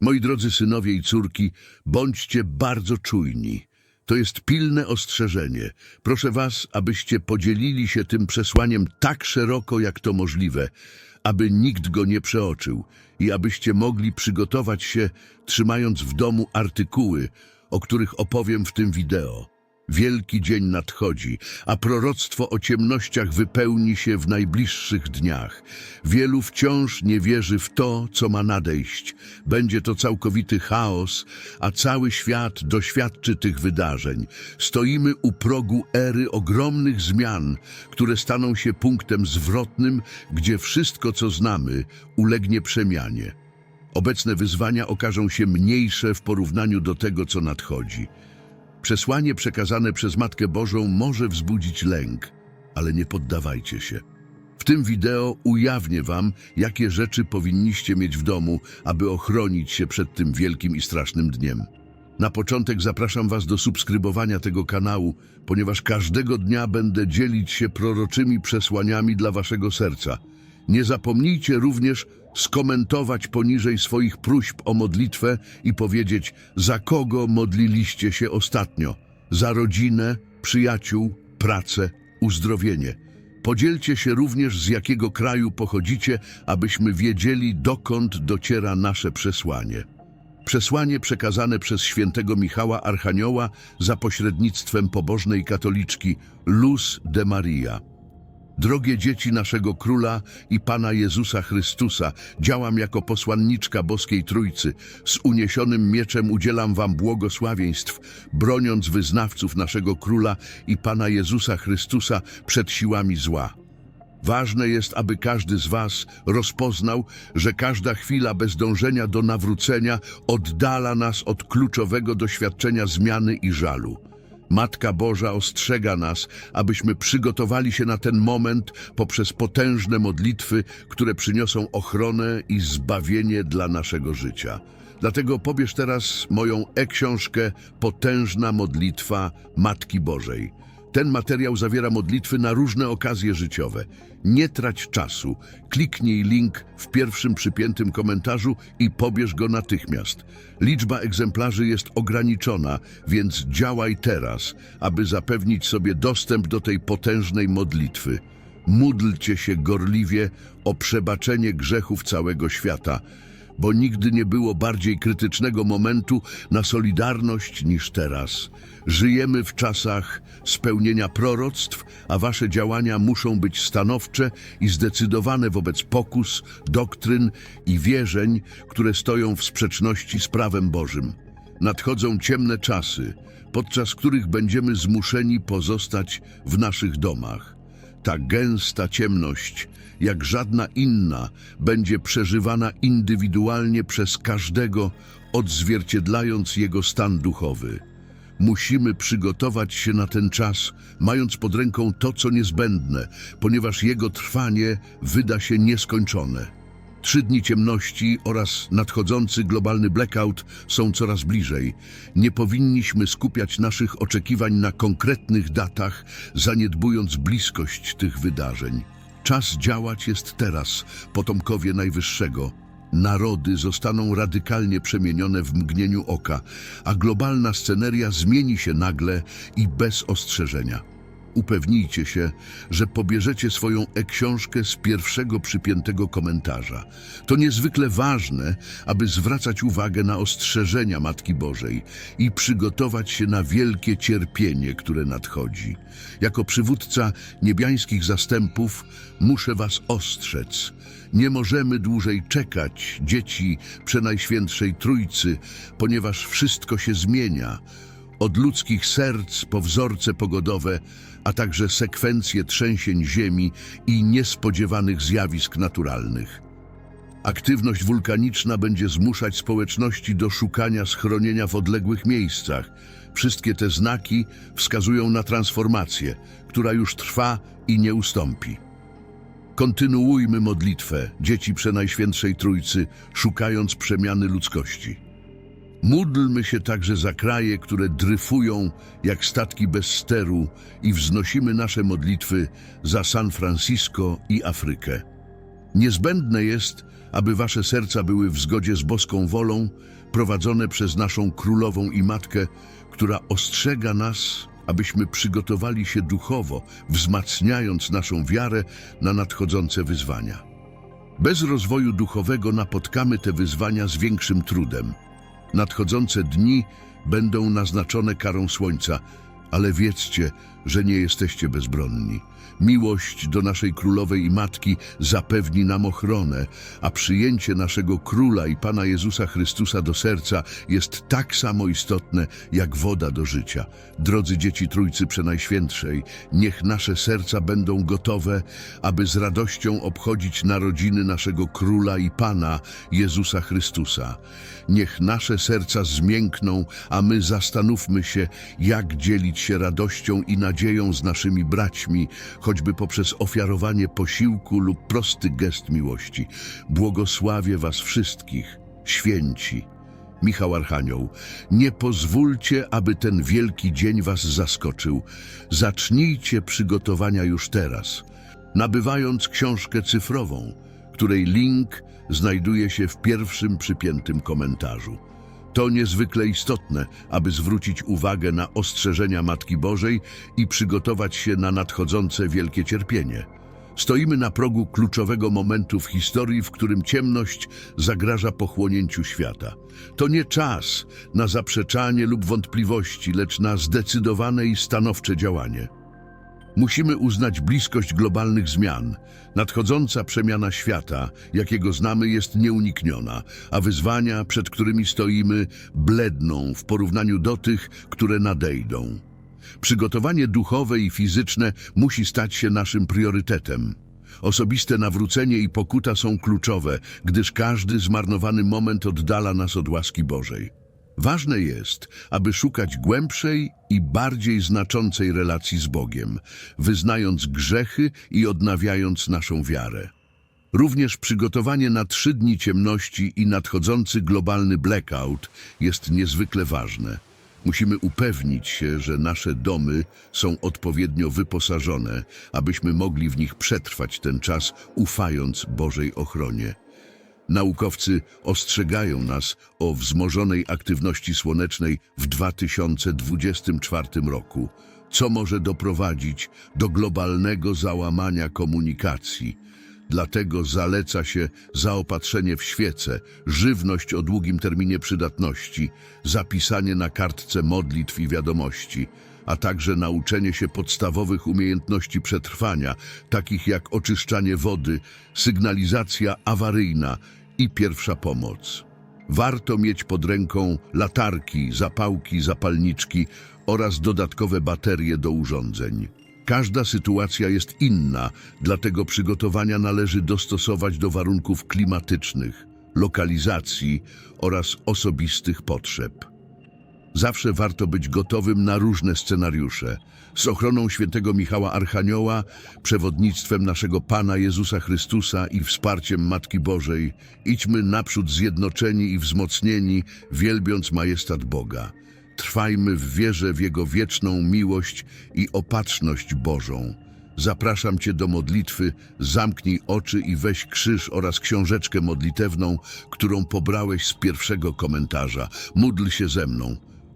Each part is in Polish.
Moi drodzy synowie i córki, bądźcie bardzo czujni. To jest pilne ostrzeżenie. Proszę was, abyście podzielili się tym przesłaniem tak szeroko, jak to możliwe, aby nikt go nie przeoczył i abyście mogli przygotować się, trzymając w domu artykuły, o których opowiem w tym wideo. Wielki dzień nadchodzi, a proroctwo o ciemnościach wypełni się w najbliższych dniach. Wielu wciąż nie wierzy w to, co ma nadejść. Będzie to całkowity chaos, a cały świat doświadczy tych wydarzeń. Stoimy u progu ery ogromnych zmian, które staną się punktem zwrotnym, gdzie wszystko, co znamy, ulegnie przemianie. Obecne wyzwania okażą się mniejsze w porównaniu do tego, co nadchodzi. Przesłanie przekazane przez Matkę Bożą może wzbudzić lęk, ale nie poddawajcie się. W tym wideo ujawnię Wam, jakie rzeczy powinniście mieć w domu, aby ochronić się przed tym wielkim i strasznym dniem. Na początek zapraszam Was do subskrybowania tego kanału, ponieważ każdego dnia będę dzielić się proroczymi przesłaniami dla Waszego serca. Nie zapomnijcie również skomentować poniżej swoich próśb o modlitwę i powiedzieć, za kogo modliliście się ostatnio. Za rodzinę, przyjaciół, pracę, uzdrowienie. Podzielcie się również z jakiego kraju pochodzicie, abyśmy wiedzieli, dokąd dociera nasze przesłanie. Przesłanie przekazane przez świętego Michała Archanioła za pośrednictwem pobożnej katoliczki Luz de Maria. Drogie dzieci naszego Króla i Pana Jezusa Chrystusa, działam jako posłanniczka Boskiej Trójcy. Z uniesionym mieczem udzielam wam błogosławieństw, broniąc wyznawców naszego Króla i Pana Jezusa Chrystusa przed siłami zła. Ważne jest, aby każdy z Was rozpoznał, że każda chwila bez dążenia do nawrócenia oddala nas od kluczowego doświadczenia zmiany i żalu. Matka Boża ostrzega nas, abyśmy przygotowali się na ten moment poprzez potężne modlitwy, które przyniosą ochronę i zbawienie dla naszego życia. Dlatego pobierz teraz moją e-książkę Potężna modlitwa Matki Bożej. Ten materiał zawiera modlitwy na różne okazje życiowe. Nie trać czasu. Kliknij link w pierwszym przypiętym komentarzu i pobierz go natychmiast. Liczba egzemplarzy jest ograniczona, więc działaj teraz, aby zapewnić sobie dostęp do tej potężnej modlitwy. Módlcie się gorliwie o przebaczenie grzechów całego świata, bo nigdy nie było bardziej krytycznego momentu na solidarność niż teraz. Żyjemy w czasach spełnienia proroctw, a wasze działania muszą być stanowcze i zdecydowane wobec pokus, doktryn i wierzeń, które stoją w sprzeczności z prawem Bożym. Nadchodzą ciemne czasy, podczas których będziemy zmuszeni pozostać w naszych domach. Ta gęsta ciemność, jak żadna inna, będzie przeżywana indywidualnie przez każdego, odzwierciedlając jego stan duchowy. Musimy przygotować się na ten czas, mając pod ręką to, co niezbędne, ponieważ jego trwanie wyda się nieskończone. Trzy dni ciemności oraz nadchodzący globalny blackout są coraz bliżej. Nie powinniśmy skupiać naszych oczekiwań na konkretnych datach, zaniedbując bliskość tych wydarzeń. Czas działać jest teraz, potomkowie Najwyższego. Narody zostaną radykalnie przemienione w mgnieniu oka, a globalna sceneria zmieni się nagle i bez ostrzeżenia. Upewnijcie się, że pobierzecie swoją e-książkę z pierwszego przypiętego komentarza. To niezwykle ważne, aby zwracać uwagę na ostrzeżenia Matki Bożej i przygotować się na wielkie cierpienie, które nadchodzi. Jako przywódca niebiańskich zastępów muszę was ostrzec. Nie możemy dłużej czekać, dzieci Przenajświętszej Trójcy, ponieważ wszystko się zmienia od ludzkich serc po wzorce pogodowe, a także sekwencje trzęsień ziemi i niespodziewanych zjawisk naturalnych. Aktywność wulkaniczna będzie zmuszać społeczności do szukania schronienia w odległych miejscach. Wszystkie te znaki wskazują na transformację, która już trwa i nie ustąpi. Kontynuujmy modlitwę, dzieci Przenajświętszej Trójcy, szukając przemiany ludzkości. Módlmy się także za kraje, które dryfują jak statki bez steru i wznosimy nasze modlitwy za San Francisco i Afrykę. Niezbędne jest, aby wasze serca były w zgodzie z boską wolą, prowadzone przez naszą królową i matkę, która ostrzega nas, abyśmy przygotowali się duchowo, wzmacniając naszą wiarę na nadchodzące wyzwania. Bez rozwoju duchowego napotkamy te wyzwania z większym trudem. Nadchodzące dni będą naznaczone karą słońca, ale wiedzcie, że nie jesteście bezbronni. Miłość do naszej królowej i matki zapewni nam ochronę, a przyjęcie naszego króla i Pana Jezusa Chrystusa do serca jest tak samo istotne jak woda do życia. Drodzy dzieci Trójcy Przenajświętszej, niech nasze serca będą gotowe, aby z radością obchodzić narodziny naszego króla i Pana Jezusa Chrystusa. Niech nasze serca zmiękną, a my zastanówmy się, jak dzielić się radością i nadzieją z naszymi braćmi, choćby poprzez ofiarowanie posiłku lub prosty gest miłości. Błogosławię was wszystkich, święci. Michał Archanioł, nie pozwólcie, aby ten wielki dzień was zaskoczył. Zacznijcie przygotowania już teraz, nabywając książkę cyfrową, której link znajduje się w pierwszym przypiętym komentarzu. To niezwykle istotne, aby zwrócić uwagę na ostrzeżenia Matki Bożej i przygotować się na nadchodzące wielkie cierpienie. Stoimy na progu kluczowego momentu w historii, w którym ciemność zagraża pochłonięciu świata. To nie czas na zaprzeczanie lub wątpliwości, lecz na zdecydowane i stanowcze działanie. Musimy uznać bliskość globalnych zmian. Nadchodząca przemiana świata, jakiego znamy, jest nieunikniona, a wyzwania, przed którymi stoimy, bledną w porównaniu do tych, które nadejdą. Przygotowanie duchowe i fizyczne musi stać się naszym priorytetem. Osobiste nawrócenie i pokuta są kluczowe, gdyż każdy zmarnowany moment oddala nas od łaski Bożej. Ważne jest, aby szukać głębszej i bardziej znaczącej relacji z Bogiem, wyznając grzechy i odnawiając naszą wiarę. Również przygotowanie na trzy dni ciemności i nadchodzący globalny blackout jest niezwykle ważne. Musimy upewnić się, że nasze domy są odpowiednio wyposażone, abyśmy mogli w nich przetrwać ten czas, ufając Bożej ochronie. Naukowcy ostrzegają nas o wzmożonej aktywności słonecznej w 2024 roku, co może doprowadzić do globalnego załamania komunikacji. Dlatego zaleca się zaopatrzenie w świece, żywność o długim terminie przydatności, zapisanie na kartce modlitw i wiadomości, a także nauczenie się podstawowych umiejętności przetrwania, takich jak oczyszczanie wody, sygnalizacja awaryjna i pierwsza pomoc. Warto mieć pod ręką latarki, zapałki, zapalniczki oraz dodatkowe baterie do urządzeń. Każda sytuacja jest inna, dlatego przygotowania należy dostosować do warunków klimatycznych, lokalizacji oraz osobistych potrzeb. Zawsze warto być gotowym na różne scenariusze. Z ochroną świętego Michała Archanioła, przewodnictwem naszego Pana Jezusa Chrystusa i wsparciem Matki Bożej, idźmy naprzód zjednoczeni i wzmocnieni, wielbiąc majestat Boga. Trwajmy w wierze w Jego wieczną miłość i opatrzność Bożą. Zapraszam Cię do modlitwy, zamknij oczy i weź krzyż oraz książeczkę modlitewną, którą pobrałeś z pierwszego komentarza. Módl się ze mną.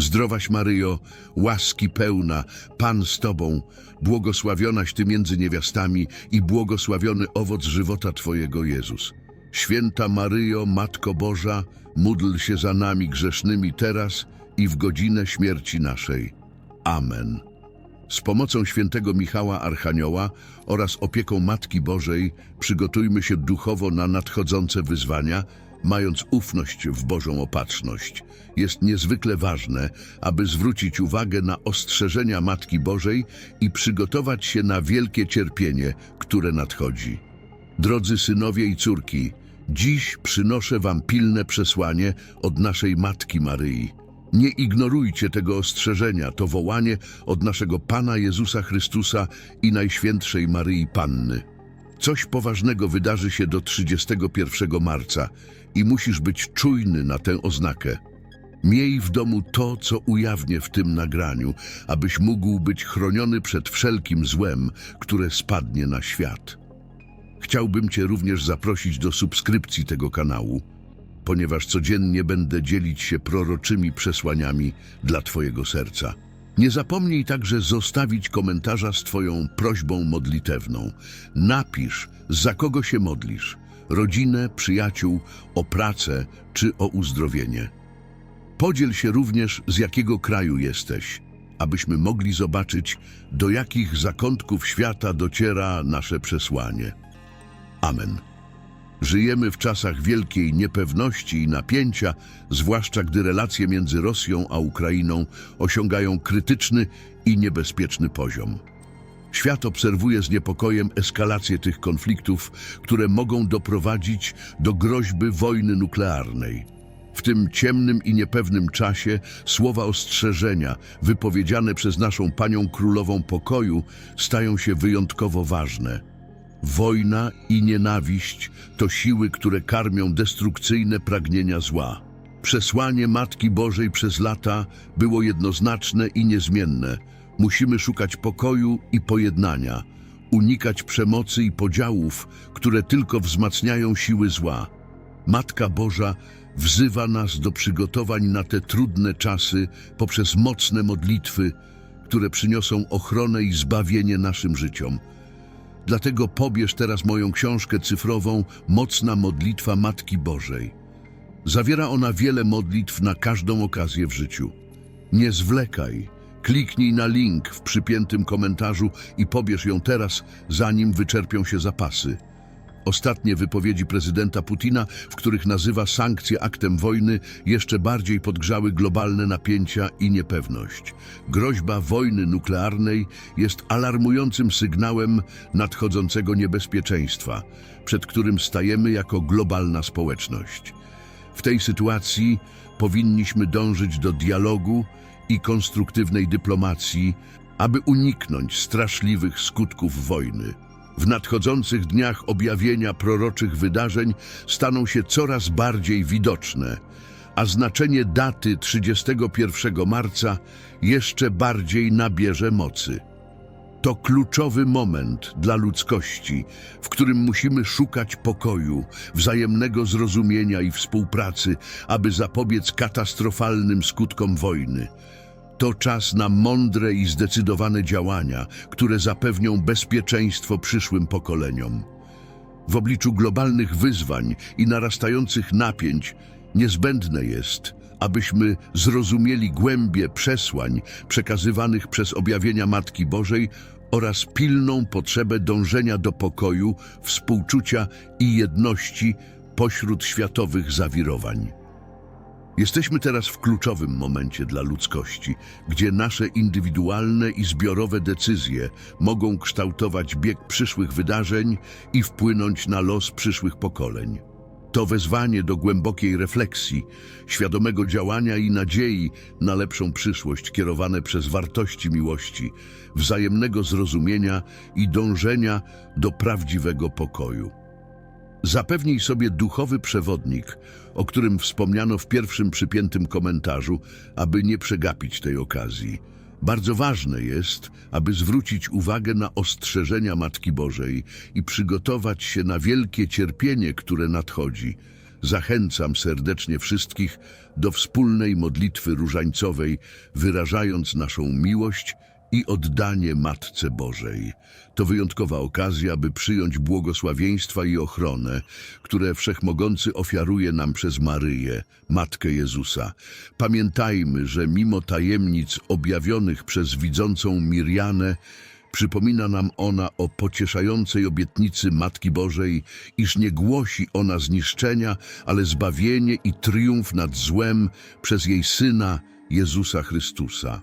Zdrowaś Maryjo, łaski pełna, Pan z Tobą, błogosławionaś Ty między niewiastami i błogosławiony owoc żywota Twojego Jezus. Święta Maryjo, Matko Boża, módl się za nami grzesznymi teraz i w godzinę śmierci naszej. Amen. Z pomocą świętego Michała Archanioła oraz opieką Matki Bożej przygotujmy się duchowo na nadchodzące wyzwania, mając ufność w Bożą opatrzność. Jest niezwykle ważne, aby zwrócić uwagę na ostrzeżenia Matki Bożej i przygotować się na wielkie cierpienie, które nadchodzi. Drodzy synowie i córki, dziś przynoszę wam pilne przesłanie od naszej Matki Maryi. Nie ignorujcie tego ostrzeżenia, to wołanie od naszego Pana Jezusa Chrystusa i Najświętszej Maryi Panny. Coś poważnego wydarzy się do 31 marca i musisz być czujny na tę oznakę. Miej w domu to, co ujawnię w tym nagraniu, abyś mógł być chroniony przed wszelkim złem, które spadnie na świat. Chciałbym Cię również zaprosić do subskrypcji tego kanału, ponieważ codziennie będę dzielić się proroczymi przesłaniami dla Twojego serca. Nie zapomnij także zostawić komentarza z Twoją prośbą modlitewną. Napisz, za kogo się modlisz, rodzinę, przyjaciół, o pracę czy o uzdrowienie. Podziel się również, z jakiego kraju jesteś, abyśmy mogli zobaczyć, do jakich zakątków świata dociera nasze przesłanie. Amen. Żyjemy w czasach wielkiej niepewności i napięcia, zwłaszcza gdy relacje między Rosją a Ukrainą osiągają krytyczny i niebezpieczny poziom. Świat obserwuje z niepokojem eskalację tych konfliktów, które mogą doprowadzić do groźby wojny nuklearnej. W tym ciemnym i niepewnym czasie słowa ostrzeżenia wypowiedziane przez naszą Panią Królową Pokoju stają się wyjątkowo ważne. Wojna i nienawiść to siły, które karmią destrukcyjne pragnienia zła. Przesłanie Matki Bożej przez lata było jednoznaczne i niezmienne. Musimy szukać pokoju i pojednania, unikać przemocy i podziałów, które tylko wzmacniają siły zła. Matka Boża wzywa nas do przygotowań na te trudne czasy poprzez mocne modlitwy, które przyniosą ochronę i zbawienie naszym życiom. Dlatego pobierz teraz moją książkę cyfrową Mocna modlitwa Matki Bożej. Zawiera ona wiele modlitw na każdą okazję w życiu. Nie zwlekaj. Kliknij na link w przypiętym komentarzu i pobierz ją teraz, zanim wyczerpią się zapasy. Ostatnie wypowiedzi prezydenta Putina, w których nazywa sankcje aktem wojny, jeszcze bardziej podgrzały globalne napięcia i niepewność. Groźba wojny nuklearnej jest alarmującym sygnałem nadchodzącego niebezpieczeństwa, przed którym stajemy jako globalna społeczność. W tej sytuacji powinniśmy dążyć do dialogu i konstruktywnej dyplomacji, aby uniknąć straszliwych skutków wojny. W nadchodzących dniach objawienia proroczych wydarzeń staną się coraz bardziej widoczne, a znaczenie daty 31 marca jeszcze bardziej nabierze mocy. To kluczowy moment dla ludzkości, w którym musimy szukać pokoju, wzajemnego zrozumienia i współpracy, aby zapobiec katastrofalnym skutkom wojny. To czas na mądre i zdecydowane działania, które zapewnią bezpieczeństwo przyszłym pokoleniom. W obliczu globalnych wyzwań i narastających napięć niezbędne jest, abyśmy zrozumieli głębię przesłań przekazywanych przez objawienia Matki Bożej oraz pilną potrzebę dążenia do pokoju, współczucia i jedności pośród światowych zawirowań. Jesteśmy teraz w kluczowym momencie dla ludzkości, gdzie nasze indywidualne i zbiorowe decyzje mogą kształtować bieg przyszłych wydarzeń i wpłynąć na los przyszłych pokoleń. To wezwanie do głębokiej refleksji, świadomego działania i nadziei na lepszą przyszłość kierowane przez wartości miłości, wzajemnego zrozumienia i dążenia do prawdziwego pokoju. Zapewnij sobie duchowy przewodnik, o którym wspomniano w pierwszym przypiętym komentarzu, aby nie przegapić tej okazji. Bardzo ważne jest, aby zwrócić uwagę na ostrzeżenia Matki Bożej i przygotować się na wielkie cierpienie, które nadchodzi. Zachęcam serdecznie wszystkich do wspólnej modlitwy różańcowej, wyrażając naszą miłość i oddanie Matce Bożej. To wyjątkowa okazja, by przyjąć błogosławieństwa i ochronę, które Wszechmogący ofiaruje nam przez Maryję, Matkę Jezusa. Pamiętajmy, że mimo tajemnic objawionych przez widzącą Mirjanę, Przypomina nam ona o pocieszającej obietnicy Matki Bożej, iż nie głosi ona zniszczenia, ale zbawienie i triumf nad złem przez jej Syna, Jezusa Chrystusa.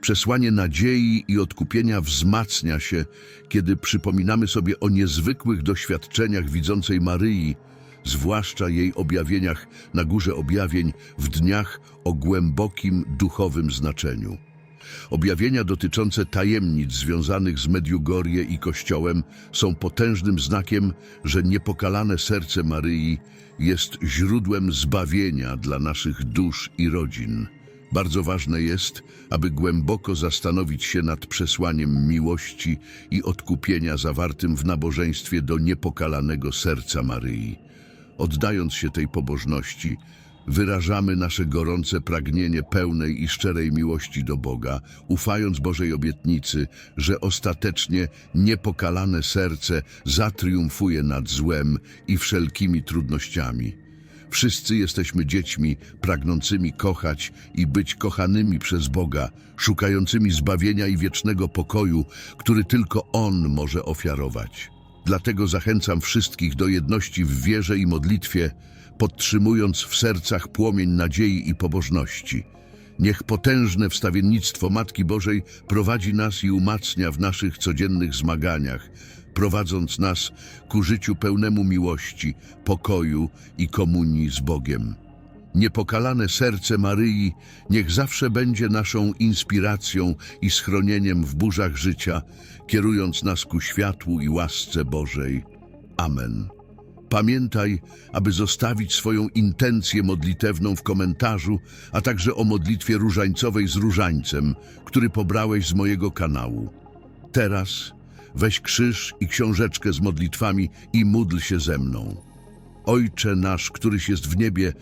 Przesłanie nadziei i odkupienia wzmacnia się, kiedy przypominamy sobie o niezwykłych doświadczeniach widzącej Maryi, zwłaszcza jej objawieniach na Górze Objawień w dniach o głębokim duchowym znaczeniu. Objawienia dotyczące tajemnic związanych z Mediugorje i Kościołem są potężnym znakiem, że niepokalane serce Maryi jest źródłem zbawienia dla naszych dusz i rodzin. Bardzo ważne jest, aby głęboko zastanowić się nad przesłaniem miłości i odkupienia zawartym w nabożeństwie do niepokalanego serca Maryi. Oddając się tej pobożności, wyrażamy nasze gorące pragnienie pełnej i szczerej miłości do Boga, ufając Bożej obietnicy, że ostatecznie niepokalane serce zatriumfuje nad złem i wszelkimi trudnościami. Wszyscy jesteśmy dziećmi pragnącymi kochać i być kochanymi przez Boga, szukającymi zbawienia i wiecznego pokoju, który tylko On może ofiarować. Dlatego zachęcam wszystkich do jedności w wierze i modlitwie, podtrzymując w sercach płomień nadziei i pobożności. Niech potężne wstawiennictwo Matki Bożej prowadzi nas i umacnia w naszych codziennych zmaganiach, prowadząc nas ku życiu pełnemu miłości, pokoju i komunii z Bogiem. Niepokalane serce Maryi niech zawsze będzie naszą inspiracją i schronieniem w burzach życia, kierując nas ku światłu i łasce Bożej. Amen. Pamiętaj, aby zostawić swoją intencję modlitewną w komentarzu, a także o modlitwie różańcowej z różańcem, który pobrałeś z mojego kanału. Teraz weź krzyż i książeczkę z modlitwami i módl się ze mną. Ojcze nasz, któryś jest w niebie,